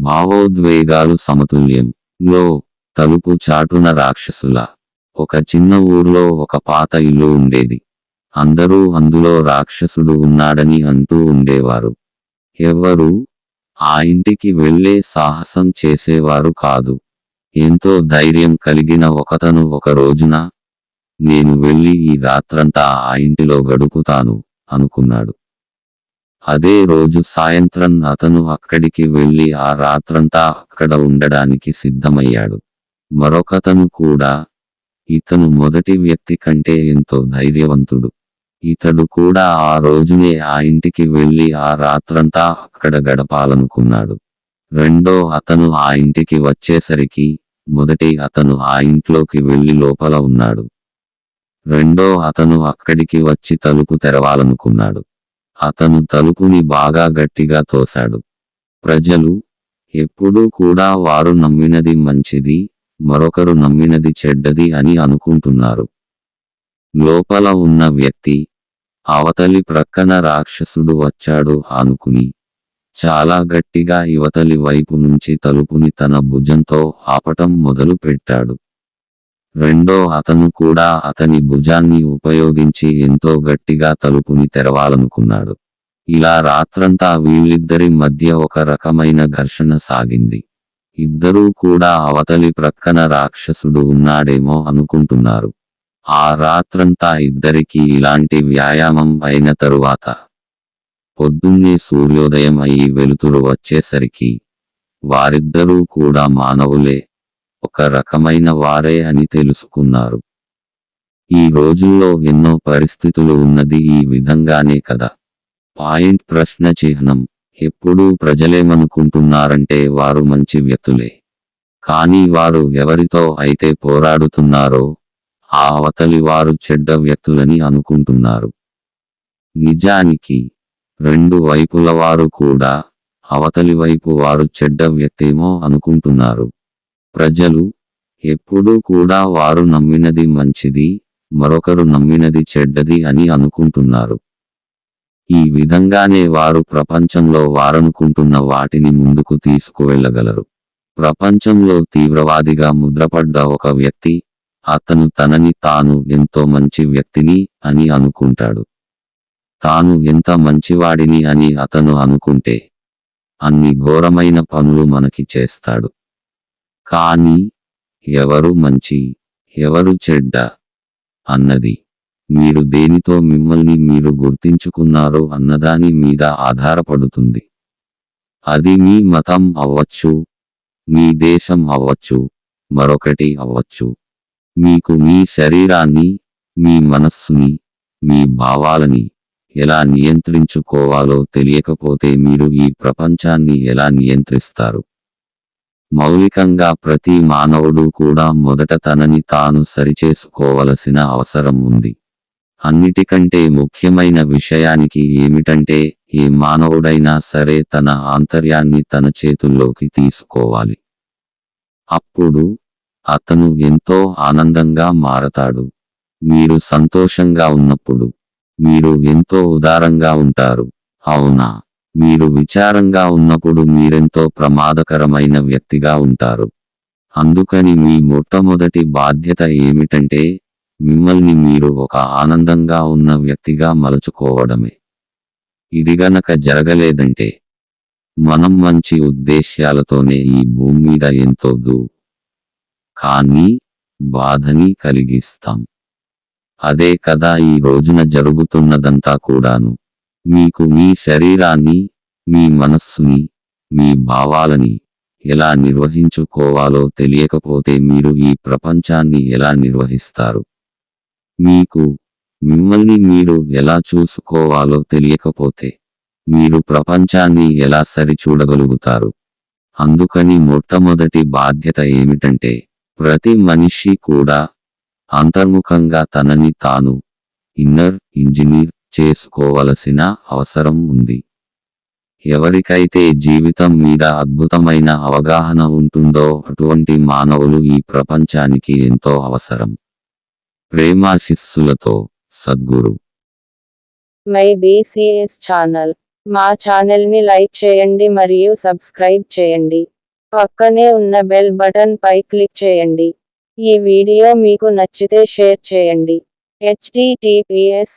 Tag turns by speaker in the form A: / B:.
A: భావోద్వేగాలు సమతుల్యం. లో తలుపు చాటున రాక్షసుల. ఒక చిన్న ఊర్లో ఒక పాత ఇల్లు ఉండేది. అందరూ అందులో రాక్షసుడు ఉన్నాడని అంటూ ఉండేవారు. ఎవ్వరూ ఆ ఇంటికి వెళ్ళే సాహసం చేసేవారు కాదు. ఎంతో ధైర్యం కలిగిన ఒకతను ఒక రోజున నేను వెళ్ళి ఈ రాత్రంతా ఆ ఇంటిలో గడుపుతాను అనుకున్నాడు. అదే రోజు సాయంత్రం అతను అక్కడికి వెళ్ళి ఆ రాత్రంతా అక్కడ ఉండడానికి సిద్ధమయ్యాడు. మరొకతను కూడా ఇతను మొదటి వ్యక్తి కంటే ఎంతో ధైర్యవంతుడు. ఇతడు కూడా ఆ రోజునే ఆ ఇంటికి వెళ్ళి ఆ రాత్రంతా అక్కడ గడపాలనుకున్నాడు. రెండో అతను ఆ ఇంటికి వచ్చేసరికి మొదటి అతను ఆ ఇంట్లోకి వెళ్ళి లోపల ఉన్నాడు. రెండో అతను అక్కడికి వచ్చి తలుపు తెరవాలనుకున్నాడు. అతను తలుపుని బాగా గట్టిగా తోశాడు. ప్రజలు ఎప్పుడూ కూడా వారు నమ్మినది మంచిది మరొకరు నమ్మినది చెడ్డది అని అనుకుంటున్నారు. లోపల ఉన్న వ్యక్తి అవతలి ప్రక్కన రాక్షసుడు వచ్చాడు అనుకుని చాలా గట్టిగా యువతలి వైపు నుంచి తలుపుని తన భుజంతో ఆపటం మొదలు పెట్టాడు రెండో అతను కూడా అతని భుజాన్ని ఉపయోగించి ఎంతో గట్టిగా తలుపుని తెరవాలనుకున్నాడు. ఇలా రాత్రంతా వీళ్ళిద్దరి మధ్య ఒక రకమైన ఘర్షణ సాగింది. ఇద్దరూ కూడా అవతలి ప్రక్కన రాక్షసుడు ఉన్నాడేమో అనుకుంటున్నారు. ఆ రాత్రంతా ఇద్దరికి ఇలాంటి వ్యాయామం అయిన తరువాత పొద్దున్నే సూర్యోదయం అయి వెలుతురు వచ్చేసరికి వారిద్దరూ కూడా మానవులే ఒక రకమైన వారే అని తెలుసుకున్నారు. ఈ రోజుల్లో ఎన్నో పరిస్థితులు ఉన్నది ఈ విధంగానే కదా. పాయింట్ ప్రశ్న చిహ్నం. ఎప్పుడూ ప్రజలేమనుకుంటున్నారంటే వారు మంచి వ్యక్తులే. కానీ వారు ఎవరితో అయితే పోరాడుతున్నారో ఆ అవతలి వారు చెడ్డ వ్యక్తులని అనుకుంటున్నారు. నిజానికి రెండు వైపుల వారు కూడా అవతలి వైపు వారు చెడ్డ వ్యక్తేమో అనుకుంటున్నారు. ప్రజలు ఎప్పుడూ కూడా వారు నమ్మినది మంచిది మరొకరు నమ్మినది చెడ్డది అని అనుకుంటున్నారు. ఈ విధంగానే వారు ప్రపంచంలో వారనుకుంటున్న వాటిని ముందుకు తీసుకువెళ్ళగలరు. ప్రపంచంలో తీవ్రవాదిగా ముద్రపడ్డ ఒక వ్యక్తి అతను తనని తాను ఎంతో మంచి వ్యక్తిని అని అనుకుంటాడు. తాను ఎంత మంచివాడిని అని అతను అనుకుంటే అన్ని ఘోరమైన పనులు మనకి చేస్తాడు. కానీ ఎవరు మంచి ఎవరు చెడ్డ అన్నది. మీరు దేనితో మిమ్మల్ని మీరు గుర్తించుకున్నారో అన్నదాని మీద ఆధారపడుతుంది. అది మీ మతం అవ్వచ్చు మీ దేశం అవ్వచ్చు మరొకటి అవ్వచ్చు. మీకు మీ శరీరాన్ని మీ మనస్సుని మీ భావాలని ఎలా నియంత్రించుకోవాలో తెలియకపోతే మీరు ఈ ప్రపంచాన్ని ఎలా నియంత్రిస్తారు? మౌలికంగా ప్రతి మానవుడు కూడా మొదట తనని తాను సరిచేసుకోవలసిన అవసరం ఉంది. అన్నిటికంటే ముఖ్యమైన విషయానికి ఏమిటంటే ఏ మానవుడైనా సరే తన ఆంతర్యాన్ని తన చేతుల్లోకి తీసుకోవాలి. అప్పుడు అతను ఎంతో ఆనందంగా మారతాడు. మీరు సంతోషంగా ఉన్నప్పుడు మీరు ఎంతో ఉదారంగా ఉంటారు. అవునా? మీరు విచారంగా ఉన్నప్పుడు మీరెంతో ప్రమాదకరమైన వ్యక్తిగా ఉంటారు. అందుకని మీ మొట్టమొదటి బాధ్యత ఏమిటంటే మిమ్మల్ని మీరు ఒక ఆనందంగా ఉన్న వ్యక్తిగా మలుచుకోవడమే. ఇది గనక జరగలేదంటే మనం మంచి ఉద్దేశ్యాలతోనే ఈ భూమి మీద ఎంతో దూ కానీ బాధని కలిగిస్తాం. అదే కదా ఈ రోజున జరుగుతున్నదంతా కూడాను. మీకు మీ శరీరాన్ని మీ మనస్సుని మీ భావాలని ఎలా నిర్వహించుకోవాలో తెలియకపోతే మీరు ఈ ప్రపంచాన్ని ఎలా నిర్వహిస్తారు? మీకు మిమ్మల్ని మీరు ఎలా చూసుకోవాలో తెలియకపోతే మీరు ప్రపంచాన్ని ఎలా సరిచూడగలుగుతారు? అందుకని మొట్టమొదటి బాధ్యత ఏమిటంటే ప్రతి మనిషి కూడా అంతర్ముఖంగా తనని తాను ఇన్నర్ ఇంజనీర్ చేసుకోవలసిన అవసరం ఉంది. ఎవరికైతే జీవితం మీద అద్భుతమైన అవగాహన ఉంటుందో అటువంటి మానవులు ఈ ప్రపంచానికి ఎంతో అవసరం. ప్రేమాశిస్సులతో సద్గురు.
B: My BCS channel. మా ఛానల్ని లైక్ చేయండి మరియు సబ్స్క్రైబ్ చేయండి. పక్కనే ఉన్న బెల్ బటన్ పై క్లిక్ చేయండి. ఈ వీడియో మీకు నచ్చితే షేర్ చేయండి. HTTPS